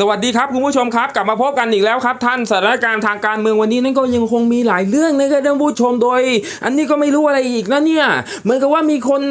สวัสดีครับคุณผู้ชมครับ กลับมาพบกันอีกแล้วครับ ท่านสถานการณ์ทางการเมืองวันนี้นั่นก็ยังคงมีหลายเรื่องนะครับท่านผู้ชมโดย อันนี้ก็ไม่รู้อะไรอีกนะเนี่ยเหมือนกับว่ามีคน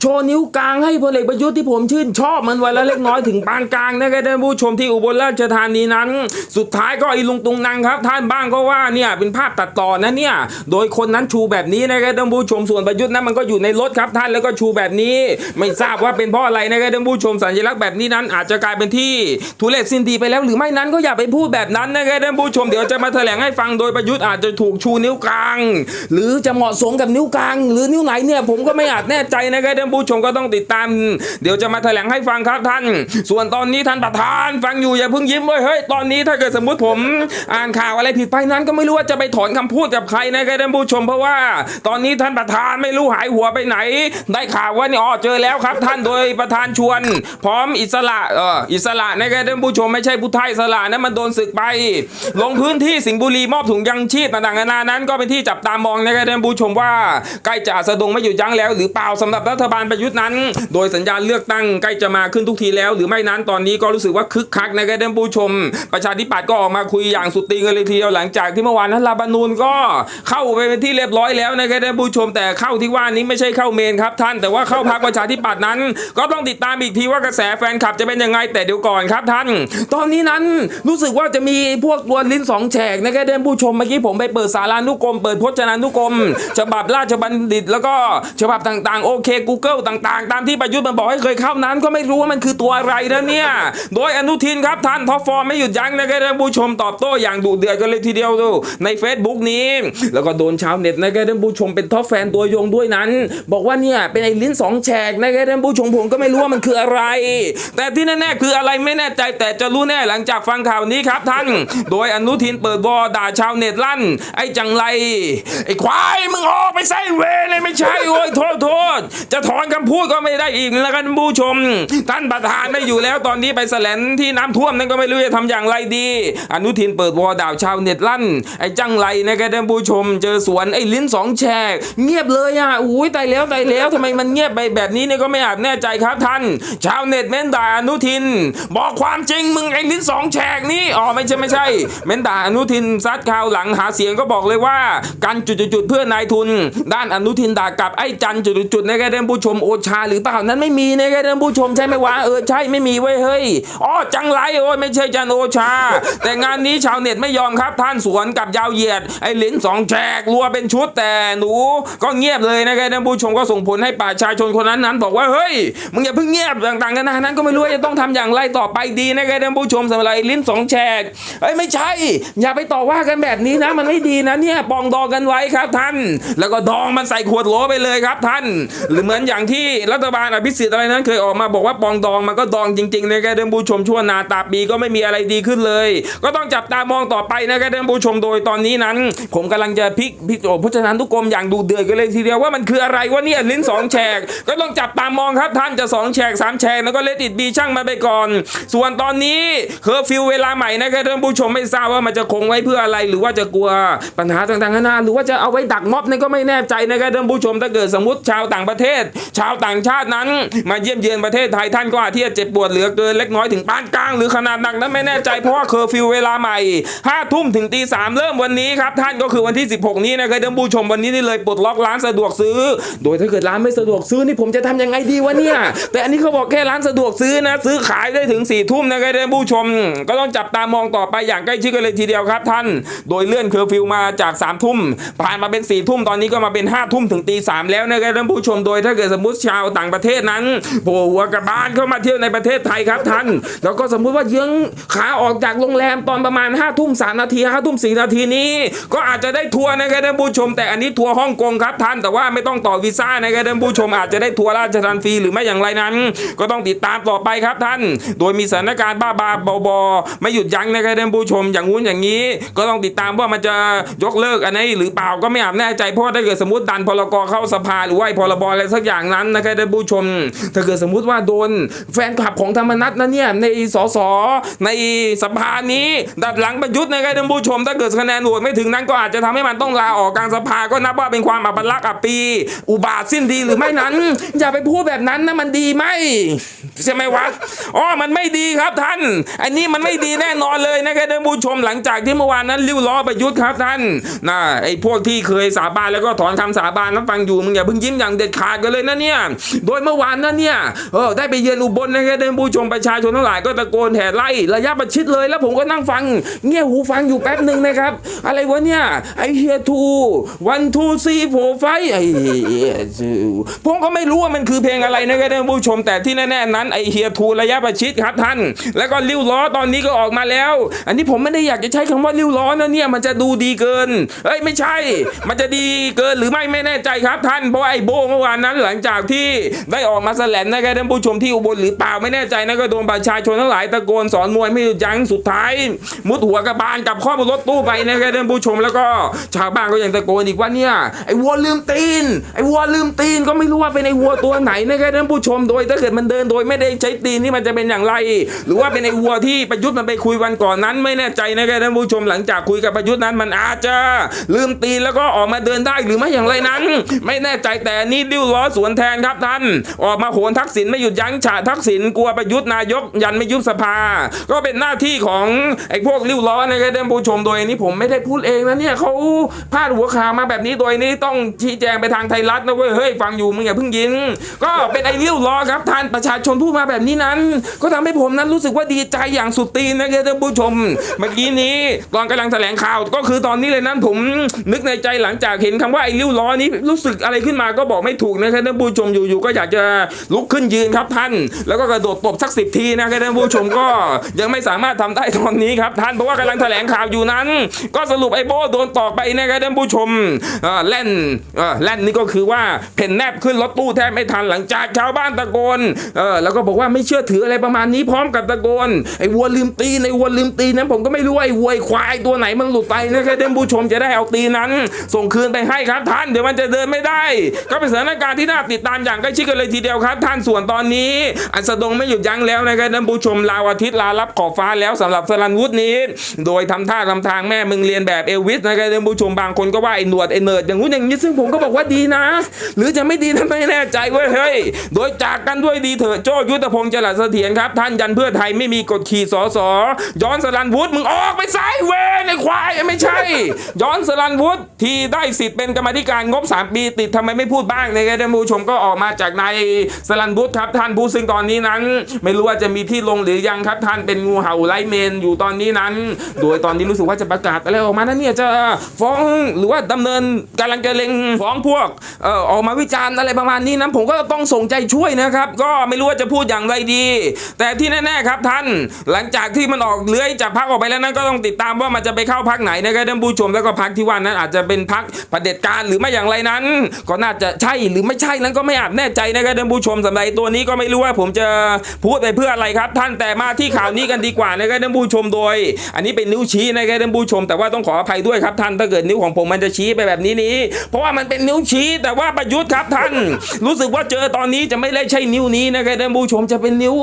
โชว์นิ้วกลางให้พลเอกประยุทธ์ที่ผมชื่นชอบมันไวันละเล็กน้อยถึงปานกลางนะครับท่านผู้ชมที่อุบลราชธานีนั้น สุดท้ายก็อีลุงตุงนังครับ ท่านบ้างก็ว่าเนี่ยเป็นภาพตัดต่อนะเนี่ยโดยคนนั้นชูแบบนี้นะครับท่านผู้ชมส่วนประยุทธ์นั้นมันก็อยู่ในรถครับท่านแล้วก็ชูแบบนี้ ไม่ทราบว่าเป็นเพราะอะไรนะครับท่านผู้ชมสัญลักษณ์แบบนี้นั้น อาจจะกลายเป็นที่ทุเรศสิ้นดีไปแล้วหรือไม่นั้นก็อย่าไปพูดแบบนั้นนะครับท่านผู้ชมเดี๋ยวจะมาแถลงให้ฟังโดยประยุทธ์อาจจะถูกชูนิ้วกลาง หรือจะเหมาะสมกับนิ้วกลาง หรือนิ้วไหนเนี่ยผมก็ไม่อาจแน่ใจนะครับท่านผู้ชมก็ต้องติดตาม เดี๋ยวจะมาแถลงให้ฟังครับท่าน ส่วนตอนนี้ท่านประธานฟังอยู่อย่าเพิ่งยิ้มเว้ยเฮ้ยตอนนี้ถ้าเกิดสมมติผม อ่านข่าวอะไรผิดไปนั้นก็ไม่รู้ว่าจะไปถอนคำพูดกับใครนะครับท่านผู้ชมเพราะว่า ตอนนี้ท่านประธานไม่รู้หายหัวไปไหน ได้ข่าวว่านี่อ๋อเจอแล้วครับ ท่านโดยประธานชวน พร้อมอิสระเอออิสระนะครับท่านผู้ชมไม่ใช่ผู้ไทยอิสระนะมันโดนศึกไป ลงพื้นที่สิงห์บุรีมอบถุงยังชีพต่างๆนานานั้น ก็เป็นที่จับตามองนะครับท่านผู้ชมว่าใกล้จะสะดงไม่หยุดยั้งแล้ว หรือเปล่าสำหรับรัฐบาลประยุทธ์นั้น โดยสัญญาณเลือกตั้งใกล้จะมาขึ้นทุกทีแล้ว หรือไม่นั้นตอนนี้ก็รู้สึกว่าคึกคักนะครับท่านผู้ชม ประชาธิปัตย์ก็ออกมาคุยอย่างสุดตีกันเลยทีเดียวหลังจากที่เมื่อวานนั้นลาบานูนก็เข้าไปเป็นที่เรียบร้อยแล้วนะครับท่านผู้ชมแต่เข้าที่ว่านี้ไม่ใช่เข้าเมนครับท่าน แต่ว่าเข้าพักประชาธิปัตย์นั้น ก็ต้องติดตามอีกทีว่ากระแสแฟนคลับจะเป็นยังไงแต่เดี๋ยวก่อนครับท่านตอนนี้นั้นรู้สึกว่าจะมีพวกตัวลิ้นสองแฉกนะครับท่านผู้ชมเมื่อกี้ผมไปเปิดสารานุกรม เปิดพจนานุกรม ฉบับราชบัณฑิต แล้วก็ฉบับต่างๆ โอเค Google ต่างๆ ตามที่ประยุทธ์มันบอกให้เคยเข้านั้น ก็ไม่รู้ว่ามันคือตัวอะไรนะเนี่ย โดยอนุทินครับท่านท็อปฟอร์มไม่หยุดยั้งนะครับท่านผู้ชมตอบโต้อย่างดุเดือดกันเลยทีเดียวดูใน Facebook นี้ แล้วก็โดนชาวเน็ตนะครับท่านผู้ชมเป็นท็อปแฟนตัวยงด้วยนั้น บอกว่าเนี่ยเป็นไอ้ลิ้นสองแฉกนะครับท่านผู้ชมผมก็ไม่รู้ว่ามันคืออะไร แต่ที่แน่ๆคืออะไรไม่แน่ใจแต่จะรู้แน่หลังจากฟังข่าวนี้ครับท่าน โดยอนุทินเปิดบอด่าชาวเน็ตลั่น ไอ้จังไรไอ้ควายมึงออกไปใส่เวเลยไม่ใช่โอ้ยโทษโทษ จะถอนคำพูดก็ไม่ได้อีกแล้วกันผู้ชม ท่านประธานไม่อยู่แล้วตอนนี้ไปแสลนที่น้ำท่วมนั่นก็ไม่รู้จะทำอย่างไรดี อนุทินเปิดวอด่าชาวเน็ตลั่น ไอ้จังไรนะครับท่านผู้ชม เจอสวนไอ้ลิ้นสองแฉกเงียบเลยอะอุ้ยตายแล้วตายแล้วทำไมมันเงียบไปแบบนี้เนี่ยก็ไม่อาจแน่ใจครับท่าน ชาวเน็ตเม้นด่าอนุทิน บอกความจริงมึงไอ้ลิ้นสองแฉกนี่อ๋อไม่ใช่ไม่ใช่เมนดาอนุทินซัดข่าวหลังหาเสียงก็บอกเลยว่า การจุดๆๆเพื่อนายทุน ด้านอนุทินด่ากลับไอ้จันจุดๆๆนะครับท่านผู้ชมโอชา หรือเปล่านั้นไม่มีในะครับท่านผู้ชมใช่ไหมวะเออใช่ไม่มีเว้ยเฮ้ยอ๋อจังไรโอ้ยไม่ใช่จันโอชา แต่งานนี้ชาวเน็ตไม่ยอมครับ ท่านสวนกับยาวเหยียด ไอ้ลิ้นสองแฉกรัวเป็นชุดแต่หนู ก็เงียบเลยนะครับท่านผู้ชมก็ส่งผลให้ประชาชนคนนั้นนั้นบอกว่าเฮ้ยมึงอย่าเพิ่งเงียบต่างๆกันนะนั้นก็ไม่รู้จะต้องทำอย่างไรต่อไปดีนะครับานผู้ชมสำหรับไอ้ลิ้นสองแฉกเอ้ยไม่ใช่ อย่าไปต่อว่ากันแบบนี้นะ มันไม่ดีนะเนี่ยปองดองกันไว้ครับท่าน แล้วก็ดองมันใส่ขวดโหลไปเลยครับท่าน หรือเหมือนอย่างที่รัฐบาลอภิสิทธิ์อะไรนั้นเคยออกมาบอกว่าปองดองมันก็ดองจริงๆนะครับท่านผู้ชมชั่วนาตาปีก็ไม่มีอะไรดีขึ้นเลย ก็ต้องจับตามองต่อไปนะครับท่านผู้ชมโดยตอนนี้นั้น ผมกำลังจะพลิกพลิกโอ้พจนานุกรมอย่างดูเดือดกันเลยทีเดียวว่ามันคืออะไรวะเนี่ยลิ้นสองแฉกก็ต้องจับตามองครับท่านจะสองแฉกสามแฉกแล้วก็เลติดบีช่างมาไปก่อน ส่วนตอนนี้เคอร์ฟิวเวลาใหม่นะครับท่านผู้ชมไม่ทราบว่ามันจะคงไว้เพื่ออะไร หรือว่าจะกลัวปัญหาต่างๆนานาหรือว่าจะเอาไว้ดักม็อบนี่ก็ไม่แน่ใจนะครับท่านผู้ชมถ้าเกิดสมมติชาวต่างประเทศ ชาวต่างชาตินั้น มาเยี่ยมเยือนประเทศไทยท่านก็อาจที่จะเจ็บปวดเหลือเกินเล็กน้อยถึงปานกลางหรือขนาดหนักนั้นไม่แน่ใจเพราะว่าเคอร์ฟิวเวลาใหม่ห้าทุ่มถึงตีสามเริ่มวันนี้ครับท่านก็คือวันที่ 16 นี้นะครับท่านผู้ชมวันนี้นี่เลยปลดล็อกร้านสะดวกซื้อ โดยถ้าเกิดร้านไม่สะดวกซื้อนี่ผมจะทำยังไงดีวะเนี่ยแต่อันนี้เขาบอกแค่ร้านสะดวกซื้อนะซื้อขายได้ถึง4ี่ทุ่มนะครับท่านผู้ชม ก็ต้องจับตามองต่อไปอย่างใกล้ชิดกันเลยทีเดียวครับท่าน โดยเลื่อนเคอร์ฟิวมาจาก3ามทุ่มผ่านมาเป็น4ี่ทุ่มตอนนี้ก็มาเป็น5้าทุ่มถึงตีสามแล้วนะครับท่านผู้ชมโดยถ้าเกิดสมมติชาวต่างประเทศนั้นโผล่หัวกระบาลเข้ามาเที่ยวในประเทศไทยครับท่าน แล้วก็สมมุติว่าเยื้องขาออกจากโรงแรมตอนประมาณ5้าทุ่มสนาทีห้าทุ่มสี่นาทีนี้ ก็อาจจะได้ทัวร์นะครับท่านผู้ชม แต่อันนี้ทัวร์ฮ่องกงครับท่านแต่ว่าไม่ต้องต่อวีซ่านะครับท่านผู้ชมอาจจะได้ทัวร์ราชทานฟรีหรือไม่อย่างไรนั้น ก็ต้องติดตามต่อไปครับท่าน โดยมีสถานการณ์บ้าบาๆบอๆไม่หยุดยั้งนะครับท่านผู้ชมอย่างงู้นอย่างนี้ ก็ต้องติดตามว่ามันจะยกเลิกอันนี้หรือเปล่าก็ไม่อาจแน่ใจเพราะถ้าเกิดสมมติดันพลกรเข้าสภาหรือว่าพรบอะไรสักอย่างนั้นนะครับท่านผู้ชม ถ้าเกิดสมมุติว่าโดนแฟนคลับของธรรมนัตนะเนี่ยในสสในสภานี้ ดัดหลังประยุทธ์นะครับท่านผู้ชม ถ้าเกิดคะแนนโหวตไม่ถึงนั้นก็อาจจะทำให้มันต้องลาออกกลางสภาก็นับว่าเป็นความอัปลักษณ์อับปี อุบาทสิ้นดีหรือไม่นั้น อย่าไปพูดแบบนั้นนะมันดีไหมใช่ไหมวะอ๋อมันไม่ดีครับท่านอันนี้มันไม่ดีแน่นอนเลยนะครับท่านผู้ชมหลังจากที่เมื่อวานนั้นลิ้วล้อประยุทธ์ครับท่านนะไอ้พวกที่เคยสาบานแล้วก็ถอนคำสาบานนั้นฟังอยู่มึงอย่าเพิ่งยิ้มอย่างเด็ดขาดกันเลยนะเนี่ยโดยเมื่อวานนั้นเนี่ยเออได้ไปเยือนอุบลนะครับท่านผู้ชมประชาชนทั้งหลายก็ตะโกนแห่ไล่ระยะประชิดเลย แล้วผมก็นั่งฟังเงี่ยหูฟังอยู่แป๊บหนึ่งนะครับ อะไรวะเนี่ยไอเฮียทูวันทูซีโฟไฟไอผมก็ไม่รู้ว่ามันคือเพลงอะไรนะครับท่านผู้ชมแต่ที่แน่ๆนั้นไอเฮียทูระยะประชิดครับท่าน แล้วก็ริ้วล้อตอนนี้ก็ออกมาแล้ว อันนี้ผมไม่ได้อยากจะใช้คำว่าริ้วล้อนะเนี่ยมันจะดูดีเกินเอ้ยไม่ใช่ มันจะดีเกินหรือไม่ไม่แน่ใจครับท่านเพราะไอ้โบเมื่อวานนั้นหลังจากที่ได้ออกมาแสลนนะครับท่านผู้ชมที่อุบลหรือเปล่าไม่แน่ใจนะก็โดนประชาชนทั้งหลายตะโกนสอนมวยไม่หยุดยั้งสุดท้าย มุดหัวกระบาลกับข้อมูลรถตู้ไปนะครับท่านผู้ชมแล้วก็ชาวบ้านก็ยังตะโกนอีกว่าเนี่ยไอ้วัวลืมตีนไอ้วัวลืมตีนก็ไม่รู้ว่าเป็นไอ้วัวตัวไหนนะครับท่านผู้ชมโดยถ้าเกิดมันเดินโดยไม่ได้ใช้ตีนนี่มันจะเป็นอย่างไร หรือว่าเป็นไอ้วัวที่ประยุทธ์มันไปคุยวันก่อนนั้น ไม่แน่ใจนะครับท่านผู้ชมหลังจากคุยกับประยุทธ์นั้นมันอาจจะลืมตีแล้วก็ออกมาเดินได้หรือไม่อย่างไรนั้น ไม่แน่ใจแต่นี่ดิ้วล้อสวนแทนครับท่าน ออกมาโหนทักษิณไม่หยุดยั้งฉาทักษิณกลัวประยุทธ์นายก ยันไม่ยุบสภา ก็เป็นหน้าที่ของไอ้พวกริ้วล้อนะครับท่านผู้ชมโดยนี้ผมไม่ได้พูดเองนะเนี่ยเขาพาดหัวข่าวมาแบบนี้โดยนี้ต้องชี้แจงไปทางไทยรัฐนะเว้ยเฮ้ยฟังอยู่มึงอย่าเพิ่งยิงก็เป็นไอ้ริ้วล้อครับท่านประชาชนพูดมาแบบนี้นั้น ก็ทำให้ผมนั้นรู้สึกว่าดีใจอย่างสุดตีนนะครับท่านผู้ชม เมื่อกี้นี้ตอนกำลังแถลงข่าวก็คือตอนนี้เลยนั้นผมนึกในใจหลังจากเห็นคำว่าไอ้ริ้วล้อนี้รู้สึกอะไรขึ้นมาก็บอกไม่ถูกนะครับท่านผู้ชมอยู่ๆก็อยากจะลุกขึ้นยืนครับท่าน แล้วก็กระโดดตบสักสิบทีนะครับท่านผู้ชมก็ยังไม่สามารถทำได้ตอนนี้ครับท่านเพราะว่ากำลังแถลงข่าวอยู่นั้น ก็สรุปไอ้โบโดนต่อไปนะครับท่านผู้ชมเออแล่นเออแล่นนี่ก็คือว่าเพ่นแนบขึ้นรถตู้แทบไม่ทันหลังจากชาวบ้านตะโกนเออแล้วก็บอกว่าไม่เชื่อถืออะไรประมาณนี้พร้อมกับตะโกนไอ้วัวลืมตีนไอ้วัวลืมตีนนั้นผมก็ไม่รู้ไอ้วัวไอ้ควายตัวไหนมันหลุดไปนะครับท่านผู้ชมจะได้เอาตีนนั้น ส่งคืนไปให้ครับท่านเดี๋ยวมันจะเดินไม่ได้ ก็เป็นสถานการณ์ที่น่าติดตามอย่างใกล้ชิดกันเลยทีเดียวครับ ท่านส่วนตอนนี้ อันสดงไม่หยุดยั้งแล้วนะครับท่านผู้ชมลาวอาทิตย์ลารับขอบฟ้าแล้วสำหรับสลันวุฒินี้ โดยทำท่าทำทางแม่มึงเรียนแบบเอลวิสนะครับท่านผู้ชมบางคนก็ว่าไอ้หนวดไอ้เนิร์ดอย่างนู้นอย่างนี้ซึ่งผมก็บอกว่าดีนะ หรือจะไม่ดีนั้นไม่แน่ใจเว้ยเฮ้ยโดยจากกันด้วยดีเถอะโจยุทธพงษ์จรัสเสถียรครับท่านยันเพื่อไทยไม่มีกฎขี่สอสอย้อนสลันวุฒิมึงออกไปซ้ายเวยไอ้ควายไม่ใช่ ย้อนสลันวุฒิที่ได้สิทธิ์เป็นกรรมธิการงบ 3 ปีติดทำไมไม่พูดบ้างนะครับท่านผู้ชมก็ออกมาจากนายสลันวุฒิครับท่านผู้ซึ่งตอนนี้นั้น ไม่รู้ว่าจะมีที่ลงหรือยังครับท่านเป็นงูเห่าไร้เมนอยู่ตอนนี้นั้น โดยตอนนี้รู้สึกว่าจะประกาศอะไรออกมานั้นเนี่ยจะฟ้องหรือว่าดำเนินกำลังจะเล็งฟ้องพวกเอ่อออกมาวิจารณ์อะไรประมาณนี้นั้นผมก็ต้องส่งใจช่วยนะครับ ก็ไม่รู้ว่าจะพูดอย่างไรดี แต่ที่แน่ๆครับท่านหลังจากที่มันออกเลื้อยจากพักออกไปแล้วนั้นก็ต้องติดตามว่ามันจะไปเข้าพักไหนนะครับท่านผู้ชมแล้วก็พักที่ว่านั้นอาจจะเป็นพักประเด็จการหรือไม่อย่างไรนั้น ก็น่าจะใช่หรือไม่ใช่นั้นก็ไม่อาจแน่ใจนะครับท่านผู้ชมสำหรับตัวนี้ก็ไม่รู้ว่าผมจะพูดไปเพื่ออะไรครับ ท่านแต่มาที่ข่าวนี้กันดีกว่านะครับท่านผู้ชมโดย อันนี้เป็นนิ้วชี้นะครับท่านผู้ชม แต่ว่าต้องขออภัยด้วยครับท่านถ้าเกิดนิ้วของผมมันจะชี้ไปแบบนี้นี้ เพราะว่ามันเป็นนิ้วชี้แต่ว่าประยุทธ์ครับท่าน รู้สึกว่าเจอตอนนี้จะไม่ได้ใช่นิ้วนี้นะครับท่านผู้ชมจะเป็นนิ้ว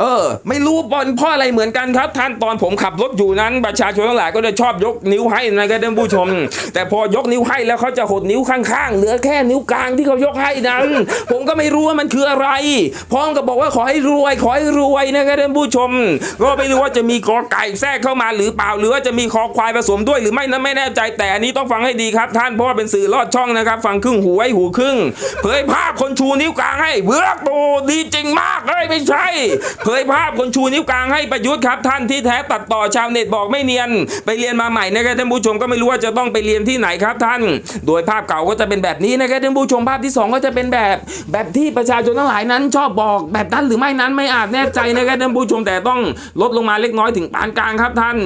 เออ ไม่รู้บอลเพราะอะไรเหมือนกันครับ ท่านตอนผมขับรถอยู่นั้นประชาชนทั้งหลายก็จะชอบยกนิ้วให้นะครับท่านผู้ชม แต่พอยกนิ้วให้แล้วเขาจะหดนิ้วข้างๆเหลือแค่นิ้วกลางที่เขายกให้นั้น ผมก็ไม่รู้ว่ามันคืออะไรพร้อมกับบอกว่าขอให้รวยขอให้รวยนะครับท่านผู้ชม ก็ไม่รู้ว่าจะมีกอไก่แทรกเข้ามาหรือเปล่า หรือว่าจะมีคอควายผสมด้วยหรือไม่นั้นไม่แน่ใจแต่อันนี้ต้องฟังให้ดีครับ ท่านเพราะว่าเป็นสื่อลอดช่องนะครับฟังครึ่งหูไว้หูครึ่ง เผยภาพคนชูนิ้วกลางให้เบือกโตดีจริงมากเลยไม่ใช่ เผยภาพคนชูนิ้วกลางให้ประยุทธ์ครับท่านที่แท้ตัดต่อชาวเน็ตบอกไม่เนียน ไปเรียนมาใหม่นะครับท่านผู้ชมก็ไม่รู้ว่าจะต้องไปเรียนที่ไหนครับท่าน โดยภาพเก่าก็จะเป็นแบบนี้นะครับท่านผู้ชมภาพที่สองก็จะเป็นแบบ แบบที่ประชาชนทั้งหลายนั้น ชอบบอกแบบนั้นหรือไม่นั้นไม่อาจแน่ใจนะครับท่านผู้ชมแต่ต้องลดลงมาเล็กน้อยถึงปานกลางครับท่าน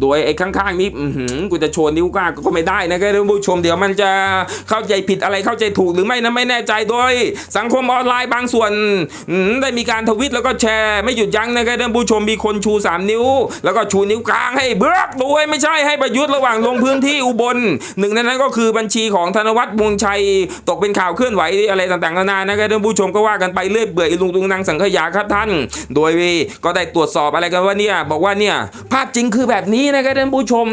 โดยไอ้ข้างๆนี้หือกูจะโชว์นิ้วกลางก็ไม่ได้นะครับท่านผู้ชมเดี๋ยวมันจะเข้าใจผิดอะไรเข้าใจถูกหรือไม่นะไม่แน่ใจโดย สังคมออนไลน์บางส่วนได้มีการทวิตแล้วก็แชร์ไม่หยุดยั้งนะครับท่านผู้ชมมีคนชู 3 นิ้ว แล้วก็ชูนิ้วกลางให้เบิกด้วยไม่ใช่ให้ประยุทธ์ระหว่างลงพื้นที่อุบลหนึ่งในนั้นก็คือบัญชีของธนวัฒน์วงชัย ตกเป็นข่าวเคลื่อนไหวอะไรต่างๆนานานะครับท่านผู้ชมก็ว่ากันไปเรื่อยเปื่อยลุงตุงนางสังขยาครับท่าน โดยก็ได้ตรวจสอบอะไรกันว่าเนี่ยบอกว่าเนี่ยภาพจริงคือแบบนี้นะครับท่านผู้ชม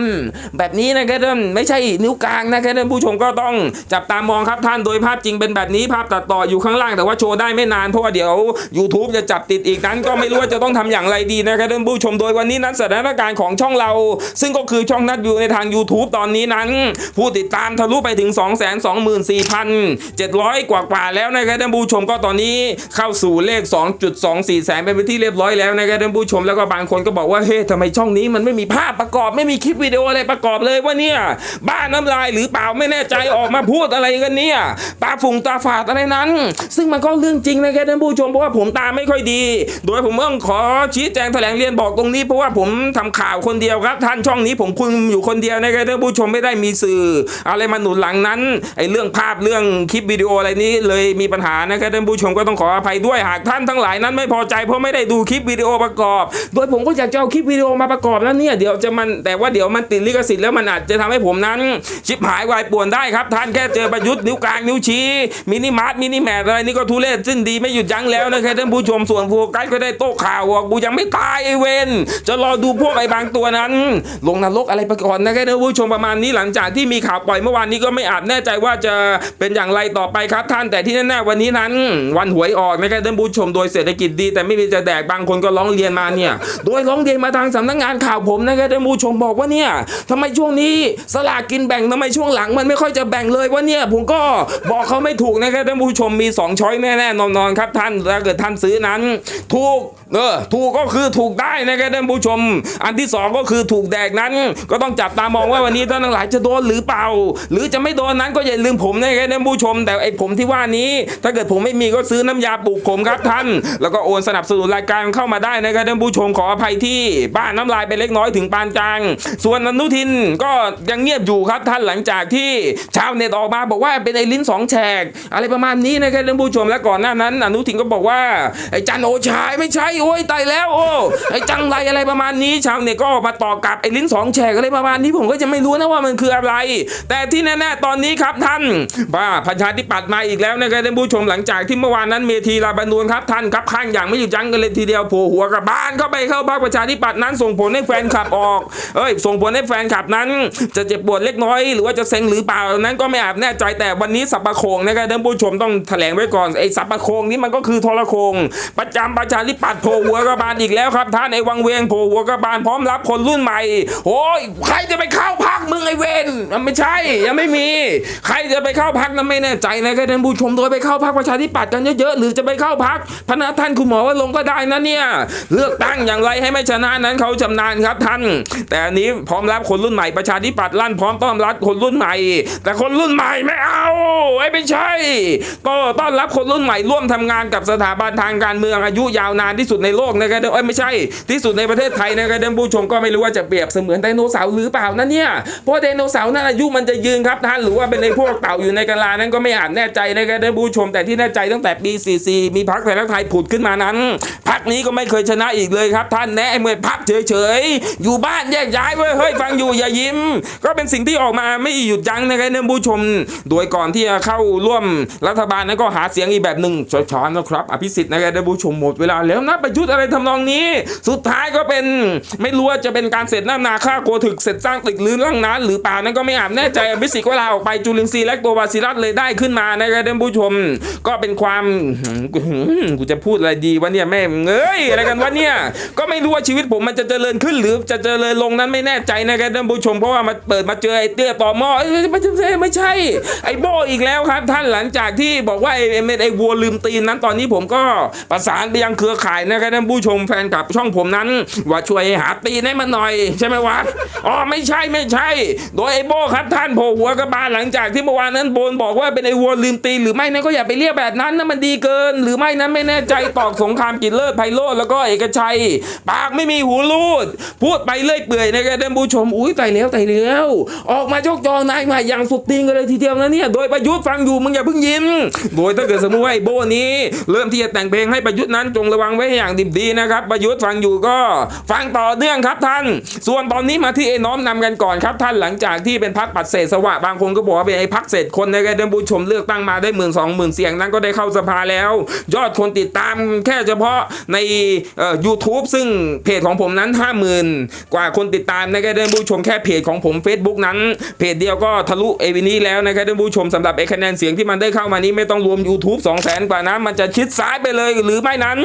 แบบนี้นะครับท่านไม่ใช่นิ้วกลางนะครับท่านผู้ชมก็ต้องจับตามองครับท่านโดยภาพจริงเป็นแบบนี้ภาพตัดต่ออยู่ข้างล่างแต่ว่าโชว์ได้ไม่นานเพราะว่าเดี๋ยว YouTube จะจับติดอีกนั้นก็ไม่รู้ว่าจะต้องทำอย่างไรดีนะครับท่านผู้ชมโดยวันนี้นั้นสถานการณ์ของช่องเรา ซึ่งก็คือช่องนัดวิวในทาง YouTube ตอนนี้นั้น ผู้ติดตามทะลุไปถึง 2 2 4 7 0 0 กว่ากว่าๆแล้วนะครับท่านผู้ชมก็ตอนนี้เข้าสู่เลข 2.24 แสนเป็นที่เรียบร้อยแล้วนะครับท่านผู้ชมแล้วก็บางคนก็บอกว่าเฮ้ยทำไมช่องนี้มันไม่มีภาพประกอบไม่มีคลิปวิดีโออะไรประกอบเลยว่าเนี่ยบ้านน้ำลายหรือเปล่าไม่แน่ใจออกมาพูดอะไรกันเนี่ยตาฝุงตาฝาดอะไรนั้น ซึ่งมันก็เรื่องจริงนะครับท่านผู้ชมเพราะว่าผมตาไม่ค่อยดี โดยผมต้องขอชี้แจงแถลงเรียนบอกตรงนี้เพราะว่าผมทำข่าวคนเดียวครับ ท่านช่องนี้ผมคุมอยู่คนเดียวนะครับท่านผู้ชมไม่ได้มีสื่อ อะไรมาหนุนหลังนั้นไอ้เรื่องภาพเรื่องคลิปวิดีโออะไรนี้เลยมีปัญหานะครับท่านผู้ชมก็ต้องขออภัยด้วยหากท่านทั้งหลายนั้นไม่พอใจเพราะไม่ได้ดูคลิปวิดีโอประกอบ โดยผมก็อยากจะเอาคลิปวิดีโอมาประกอบแล้วเนี่ยเดี๋ยวจะมันแต่ว่าเดี๋ยวมันติดลิขสิทธิ์แล้วมันอาจจะทำให้ผมนั้น ชิบหายวายป่วนได้ครับ ท่านแค่เจอประยุทธ์นิ้วกลางนิ้วชี้มินิมาร์ทมินิแมทอะไรนี่ก็ทุเรศสิ้นดีไม่หยุดยั้งแล้วนะครับท่านผู้ชมส่วนโฟกัสก็ได้โต้ข่าวกูยังไม่ตายไอเวนจะรอดูพวกไอ้บางตัวนั้น ลงนรกอะไรไปก่อนนะครับท่านผู้ชมประมาณนี้หลังจากที่มีข่าวปล่อยเมื่อวานนี้ก็ไม่อาจแน่ใจว่าจะเป็นอย่างไรต่อไปครับท่านแต่ที่แน่ๆวันนี้นั้น วันหวยออกนะครับท่านผู้ชมโดยเศรษฐกิจดี แต่ไม่มีจะแดกบางคนก็ร้องเรียนมาเนี่ย โดยร้องเรียนมาทางสำนักงานข่าวผมนะครับท่านผู้ชมบอกว่าเนี่ยทำไมช่วงนี้สลากกินแบ่งทำไมช่วงหลังมันไม่ค่อยจะแบ่งเลยว่าเนี่ยผมก็บอกเขาไม่ถูกนะครับท่านผู้ชมมี 2 ช้อยแน่ๆนอนๆครับท่านถ้าเกิดท่านซื้อนั้นถูกเออถูกก็คือถูกได้นะครับท่านผู้ชม อันที่สองก็คือถูกแดกนั้น ก็ต้องจับตามองว่าวันนี้ท่านทั้งหลายจะโดนหรือเปล่า หรือจะไม่โดนนั้นก็อย่าลืมผมนะครับท่านผู้ชม แต่ไอ้ผมที่ว่านี้ ถ้าเกิดผมไม่มีก็ซื้อน้ำยาปลูกผมครับท่าน แล้วก็โอนสนับสนุนรายการเข้ามาได้นะครับท่านผู้ชมขออภัยที่บ้านน้ำลายไปเล็กน้อยถึงปานกลาง ส่วนอนุทินก็ยังเงียบอยู่ครับท่านหลังจากที่ชาวเน็ตออกมาบอกว่าเป็นไอ้ลิ้นสองแฉกอะไรประมาณนี้นะครับท่านผู้ชมและก่อนหน้านั้น อนุทินก็บอกว่าไอ้จันโอชายไม่ใช่โอ้ยตายแล้วโอ้ไอ้จังไรอะไรประมาณนี้ ชาวเน็ตก็ออกมาตอบกลับไอ้ลิ้นสองแฉกอะไรประมาณนี้ผมก็จะไม่รู้นะว่ามันคืออะไร แต่ที่แน่ๆตอนนี้ครับท่านบ้าประชาธิปัตย์มาอีกแล้วนะครับท่านผู้ชมหลังจากที่เมื่อวานนั้นเมทีลาบานูนครับท่านครับข้างอย่างไม่หยุดยั้งกันเลยทีเดียวโผล่หัวกับบ้านเข้าไปเข้าพรรคประชาธิปัตย์นั้นส่งผลให้แฟนคลับออกเอ้ยส่งผลให้แฟนคลับนั้น จะเจ็บปวดเล็กน้อย หรือว่าจะเซ็งหรือเปล่านั้นก็ไม่อาจแน่ใจแต่วันนี้สัปปะโคงนะครับท่านผู้ชมต้องแถลงไว้ก่อนไอ้สัปปะโคงนี้มันก็คือทรโคงประจำประชาธิปัตย์ผล่หัวกระบาลอีกแล้วครับ ท่านไอ้วังเวงโผล่หัวกระบาลพร้อมรับคนรุ่นใหม่โอ้ยใครจะไปเข้าพักมึงไอ้เวนมันไม่ใช่ยังไม่มี ใครจะไปเข้าพักนั้นไม่แน่ใจนะครับท่านผู้ชมโดยไปเข้าพักประชาธิปัตย์กันเยอะๆหรือจะไปเข้าพักพนักท่านคุณหมอว่าลงก็ได้นะเนี่ยเลือกตั้งอย่างไรให้ไม่ชนะนั้นเขาชำนาญครับท่าน แต่อันนี้พร้อมรับคนรุ่นใหม่ประชาธิปัตย์ลั่นพร้อมต้อนรับคนรุ่นใหม่ แต่คนรุ่นใหม่ไม่เอาไอ้ไม่ใช่ ก็ต้อนรับคนรุ่นใหม่ร่วมทำงานกับสถาบันทางการเมืองอายุยาวนานที่สุดในโลกนะครับเอ้ยไม่ใช่ ที่สุดในประเทศไทยนะครับท่านผู้ชมก็ไม่รู้ว่าจะเปรียบเสมือนไดโนเสาร์หรือเปล่านะเนี่ยเพราะไดโนเสาร์นั้นอายุมันจะยืนครับท่านหรือว่าเป็นในพวกเต่าอยู่ในกะลานั้นก็ไม่อาจแน่ใจนะครับท่านผู้ชมแต่ที่แน่ใจตั้งแต่ปี 44 มีพรรคไทยรักไทยผุดขึ้นมานั้นพรรคนี้ก็ไม่เคยชนะอีกเลยครับ ท่านแน่เมื่อพักเฉยๆอยู่บ้านแยกย้ายเว้ยเฮ้ยฟังอยู่อย่ายิ้ม ก็เป็นสิ่งที่ออกมาไม่หยุดยั้งนะครับท่านผู้ชม โดยก่อนที่จะเข้าร่วมรัฐบาลนั้นก็หาเสียงอีกแบบหนึ่งช้อนๆนะครับ อภิสิทธิ์นะครับท่านผู้ชมหมดเวลาแล้วนะประยุทธ์อะไรทำนองนี้ สุดท้ายก็เป็นไม่รู้ว่าจะเป็นการเสร็จหน้านาค่าโกถึกเสร็จสร้างตึกหรือล่างนั้นหรือเปล่านั้นก็ไม่อาจแน่ใจอภิสิทธิ์ก็ลาออกไปจุลินทรีย์และตัววาซิรัสเลยได้ขึ้นมานะครับท่านผู้ชม ก็เป็นความกูจะพูดอะไรดีวะเนี่ยแม่เอ้ยอะไรกันวะเนี่ยก็ไม่รู้ว่าชีวิตผมมันจะเจริญขึ้นหรือจะเจริญลงนั้นไม่แน่ใจนะครับท่านผู้ชม เพราะว่ามาเปิดมาเจอไอ้เตี้ยต่อหม้อไม่ใช่ไม่ใช่ ไอ้โบอีกแล้วครับ ท่านหลังจากที่บอกว่าไอ้ไอ้ไอ้วัวลืมตีนนั้นตอนนี้ผมก็ประสานไปยังเครือข่ายนะครับท่านผู้ชมแฟนคลับช่องผมนั้น ว่าช่วยหาตีนให้มันหน่อย ใช่ไหมวะอ๋อไม่ใช่ไม่ใช่ โดยไอ้โบครับท่านโผล่หัวกระบาลหลังจากที่เมื่อวานนั้นโบนบอกว่าเป็นไอ้วัวลืมตีนหรือไม่นั้นก็อย่าไปเรียกแบบนั้นนะมันดีเกิน หรือไม่นั้นไม่แน่ใจตอกสงครามกิจเลิศไพโรธแล้วก็เอกชัย ปากไม่มีหูรูด พูดไปเรื่อยเปื่อยนะครับท่านผู้ชมอุ้ยไตายแล้วไตายแล้วออกมาชกจองนายมาอย่างสุดตีนกันเลยทีเดียวนะเนี่ยโดยประยุทธ์ฟังอยู่มึงอย่าเพิ่งยิ้มโดยถ้าเกิดสมมติว่าไอ้โบนี้ เริ่มที่จะแต่งเพลงให้ประยุทธ์นั้นจงระวังไว้ให้อย่างดิบดีนะครับ ประยุทธ์ฟังอยู่ก็ฟังต่อเนื่องครับท่าน ส่วนตอนนี้มาที่ไอ้น้อมนำกันก่อนครับท่านหลังจากที่เป็นพักปัดเศษสวะบางคนก็บอกว่าเป็นไอ้พักเศษคนในะครับท่านผู้ชมเลือกตั้งมาได้หมื่นสองหมื่นเสียงนั้นก็ได้เข้าสภาแล้ว ยอดคนติดตามแค่เฉพาะในเอ่อ YouTube ซึ่งเพจของผมนั้น 50,000 กว่าคนติดตามนะครับท่านผู้ชมแค่เพจของผม Facebook นั้น เพจเดียวก็ทะลุเอวินี้แล้วนะครับท่านผู้ชมสำหรับไอ้คะแนนเสียงที่มันได้เข้ามานี้ไม่ต้องรวม YouTube 2 0 0 0 0 0 กว่านะ มันจะชิดซ้ายไปเลยหรือไม่นั้น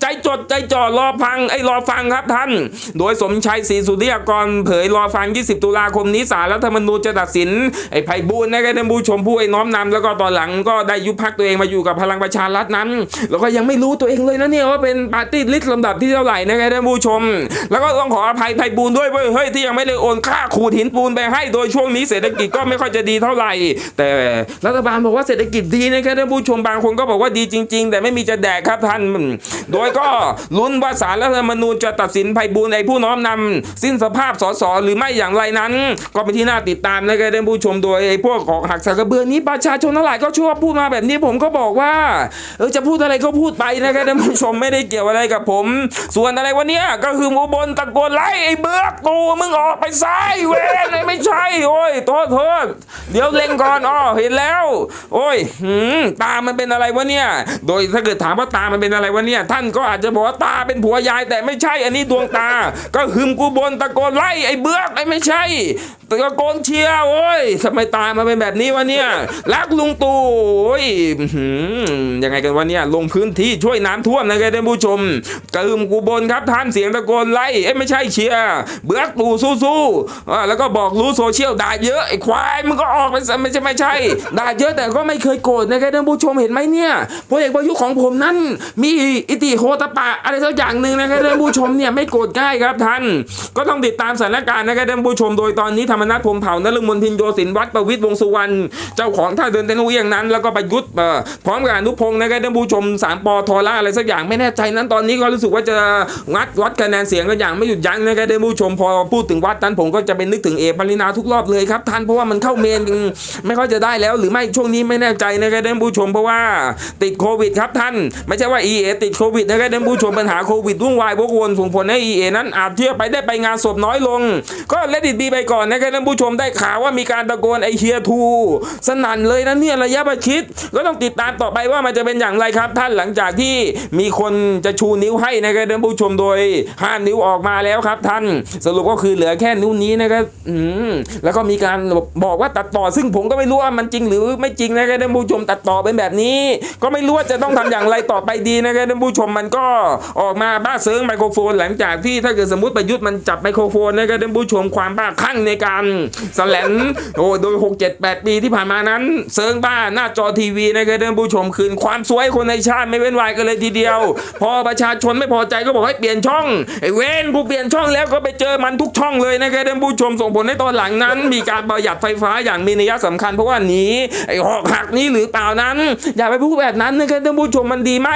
ใจจดใจจ่อรอฟังไอ้รอฟังครับท่าน โดยสมชัยศรีสุริยากรเผยรอฟัง 20 ตุลาคมนี้ศาลรัฐธรรมนูญจะตัดสินไอ้ไพบูลย์นะครับท่านผู้ชมผู้ไอ้น้อมนำแล้วก็ตอนหลังก็ได้ยุบพักตัวเองมาอยู่กับพลังประชารัฐนั้น แล้วก็ยังไม่รู้ตัวเองเลยนะเนี่ยว่าเป็นปาร์ตี้ลิสต์ลำดับที่เท่าไหร่นะครับท่านผู้ชม แล้วก็ต้องขออภัยไพบูลย์ด้วยเว้ยเฮ้ยที่ยังไม่ได้โอนค่าขูดหินปูนไปให้ โดยช่วงนี้เศรษฐกิจก็ไม่ค่อยจะดีเท่าไหร่ แต่รัฐบาลบอกว่าเศรษฐกิจดีนะครับท่านผู้ชมบางคนก็บอกว่าดีจริง ๆ แต่ไม่มีจะแดกครับท่าน โดยก็ลุ้นว่าศาลรัฐธรรมนูญจะตัดสินไพบูลไอ้ผู้น้อมนำสิ้นสภาพสสหรือไม่อย่างไรนั้น ก็เป็นที่น่าติดตามนะครับท่านผู้ชมโดยไอ้พวกของหักสักระเบือนี้ประชาชนทั้งหลายก็ชอบพูดมาแบบนี้ผมก็บอกว่าเออจะพูดอะไรก็พูดไปนะครับท่านผู้ชมไม่ได้เกี่ยวอะไรกับผม ส่วนอะไรวันนี้ก็คือหมูบนตะโกนไล่ไอ้เบือกตูมึงออกไปซ้ายเวนไอ้ไม่ใช่โอ้ยโทษโทษเดี๋ยวเล็งก่อนอ๋อเห็นแล้ว โอ้ยหืมตามันเป็นอะไรวะเนี่ย โดยถ้าเกิดถามว่าตามันเป็นอะไรวะเนี่ยท่านก็อาจจะบอกว่าตาเป็นผัวยายแต่ไม่ใช่อันนี้ดวงตา ก็หึมกูบนตะโกนไล่ไอ้เบือกไอ้ไม่ใช่ตะโกนเชียร์โอ้ยทำไมตามันเป็นแบบนี้วะเนี่ยรักลุงตู่โอ้ยยังไงกันวะเนี่ยลงพื้นที่ช่วยน้ำท่วมนะครับท่านผู้ชมกระหึมกูบนครับท่านเสียงตะโกนไล่เอ้ไม่ใช่เชียร์เบือกตู่สู้ๆแล้วก็บอกรู้โซเชียลด่าเยอะไอ้ควายมึงก็ออกไปซะไม่ใช่ไม่ใช่ด่าเยอะแต่ก็ไม่เคยโกรธนะครับท่านผู้ชมเห็นไหมเนี่ยพลเอกประยุทธ์ของผมนั้นมีอิติโคตปะอะไรสักอย่างหนึ่งนะครับท่านผู้ชมเนี่ยไม่โกรธง่ายครับท่าน ก็ต้องติดตามสถานการณ์นะครับท่านผู้ชม โดยตอนนี้ธรรมนัฐพรมเผ่านฤมลพินโยสินวัดประวิตรวงสุวรรณเจ้าของท่าเดินเทนุเอียงนั้น แล้วก็ประยุทธ์พร้อมกับอนุพงศ์นะครับท่านผู้ชมสามปอทอล่าอะไรสักอย่างไม่แน่ใจนั้นตอนนี้ก็รู้สึกว่าจะงัดวัดคะแนนเสียงกันอย่างไม่หยุดยั้งนะครับท่านผู้ชมพอพูดถึงวัดนั้นผมก็จะเป็นนึกถึงเอปรินาทุกรอบเลยครับท่านเพราะว่ามันเข้าเมนไม่ค่อยจะได้แล้ว หรือไม่ช่วงนี้ไม่แน่ใจนะครับท่านผู้ชมเพราะว่าติดโควิดครับท่าน ไม่ใช่ว่าเอติดโควิดนะครับท่านผู้ชมปัญหาโควิดวุ่นวายวกวนส่งผลให้เอนั้นอาจเที่ยวไปได้ไปงานศพน้อยลง ก็เลดิดีไปก่อนนะครับท่านผู้ชมได้ข่าวว่ามีการตะโกนไอเฮียทู สนั่นเลยนะเนี่ยระยะประชิดก็ต้องติดตามต่อไปว่ามันจะเป็นอย่างไรครับ ท่านหลังจากที่มีคนจะชูนิ้วให้นะครับท่านผู้ชมโดยห้านิ้วออกมาแล้วครับ ท่านสรุปก็คือเหลือแค่นิ้วนี้นะครับอืมแล้วก็มีการบอกว่าตัดต่อซึ่งผมก็ไม่รู้ว่ามันจริงหรือไม่จริงนะครับท่านผู้ชมตัดต่อเป็นแบบนี้ ก็ไม่รู้ว่าจะต้องทำอย่างไรต่อไปดีนะครับท่านผู้ชมมันก็ออกมาบ้าเซิงไมโครโฟน หลังจากที่ถ้าเกิดสมมติประยุทธ์มันจับไมโครโฟนนะครับท่านผู้ชมความบ้าคลั่งในการสแลนโอ้โดย 6 7 8 ปีที่ผ่านมานั้น เซิงบ้าหน้าจอทีวีนะครับท่านผู้ชมคืนความสวยคนในชาติไม่เว้นวายกันเลยทีเดียว พอประชาชนไม่พอใจก็บอกให้เปลี่ยนช่องไอ้เว้นกูเปลี่ยนช่องแล้วก็ไปเจอมันทุกช่องเลยนะครับท่านผู้ชมส่งผลให้ตอนหลังนั้น มีการประหยัดไฟฟ้าอย่างมีนัยสำคัญเพราะว่านีไอ้หอกหักนี้หรือเปล่านั้น อย่าไปพูดแบบนั้นนะครับท่านผู้ชมมันดีไหม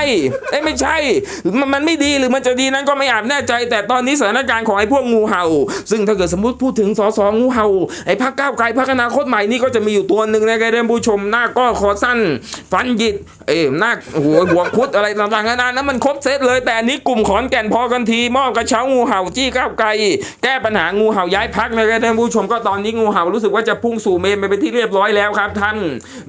เอ้ไม่ใช่มันมันไม่ดีหรือมันจะดีนั้นก็ไม่อาจแน่ใจ แต่ตอนนี้สถานการณ์ของไอ้พวกงูเห่า ซึ่งถ้าเกิดสมมติพูดถึงสสงูเห่าไอ้พรรคก้าวไกลพรรคอนาคตใหม่นี่ก็จะมีอยู่ตัวหนึ่งนะแกเรียนผู้ชมหน้าก็คอสั้น ฟันหยิด เอ้หน้าหัวหัวคุดอะไรต่างๆนานานั้นมันครบเซตเลย แต่อันนี้กลุ่มขอนแก่นพอกันทีมอบกระเช้างูเห่าจี้ก้าวไกล แก้ปัญหางูเห่าย้ายพักนะครับท่านผู้ชมก็ตอนนี้งูเห่ารู้สึกว่าจะพุ่งสู่เมนไปเป็นที่เรียบร้อยแล้วครับท่าน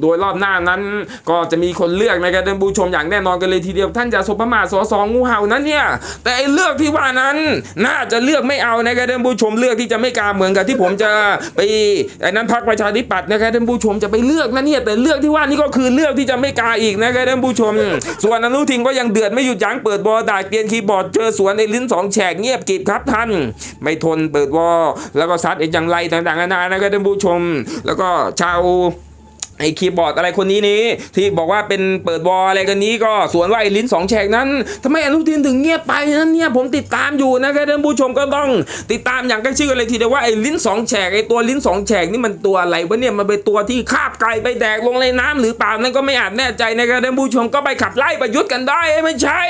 โดยรอบหน้านั้นก็จะมีคนเลือกนะครับท่านผู้ชมอย่างแน่นอนกันเลยทีเดียวท่านจะสบประมาทสอสองงูเห่านั้นเนี่ย แต่ไอ้เลือกที่ว่านั้นน่าจะเลือกไม่เอานะครับท่านผู้ชมเลือกที่จะไม่กล้าเหมือนกับที่ผมจะไปไอ้นั้นพักประชาธิปัตย์นะครับท่านผู้ชมจะไปเลือกนะเนี่ยแต่เลือกที่ว่านี่ก็คือเลือกที่จะไม่กล้าอีกนะครับท่านผู้ชม ส่วนอนุทินก็ยังเดือดไม่หยุดยั้งเปิดบอด่าเกลียนคีย์บอร์ดเจอสวนไอ้ลิ้นสองแฉกเงียบกริบครับท่าน ไม่ทนเปิดวอแล้วก็ซัดไอ้จังไรต่างๆนานานะครับท่านผู้ชม แล้วก็ชาว ไอ้คีย์บอร์ดอะไรคนนี้นี้ที่บอกว่าเป็นเปิดวอลอะไรกันนี้ก็สวนว่าไอ้ลิ้นสองแฉกนั้นทำไมอนุทินถึงเงียบไปนั้นเนี่ยผมติดตามอยู่นะครับท่านผู้ชมก็ต้องติดตามอย่างใกล้ชิดกันเลยทีเดียวว่าไอ้ลิ้นสองแฉกไอ้ตัวลิ้นสองแฉกนี่มันตัวอะไรวะเนี่ยมันเป็นตัวที่คาบไก่ไปแดกลงในน้ำหรือเปล่านั่นก็ไม่อาจแน่ใจนะครับท่านผู้ชมก็ไปขับไล่ประยุทธ์กันได้ไม่ใช่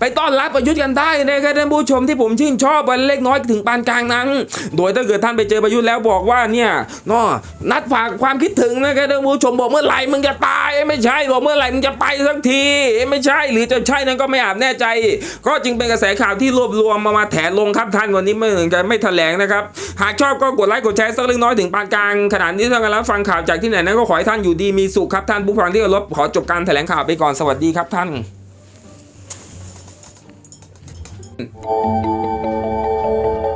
ไปต้อนรับประยุทธ์กันได้นะครับท่านผู้ชมที่ผมชื่นชอบวันเล็กน้อยถึงปานกลางนั้น โดยถ้าเกิดท่านไปเจอประยุทธ์แล้วบอกว่าเนี่ยนาะนัดฝากความคิดถึงนะครับท่านผู้ชมบอกเมื่อไหร่มึงจะตายไม่ใช่บอกเมื่อไหร่มึงจะไปสักที ไม่ใช่หรือจะใช่นั้นก็ไม่อาจแน่ใจ ก็จึงเป็นกระแสข่าวที่รวบรวมมามาแถลงครับท่านวันนี้ไม่ถึงจะไม่แถลงนะครับ หากชอบก็กดไลค์กดแชร์สักเล็กน้อยถึงปานกลางขนาดนี้ท่านกำลังฟังข่าวจากที่ไหนนั้นก็ขอให้ท่านอยู่ดีมีสุขครับท่านผู้ฟังที่เคารพขอจบการแถลงข่าวไปก่อนสวัสดีครับท่าน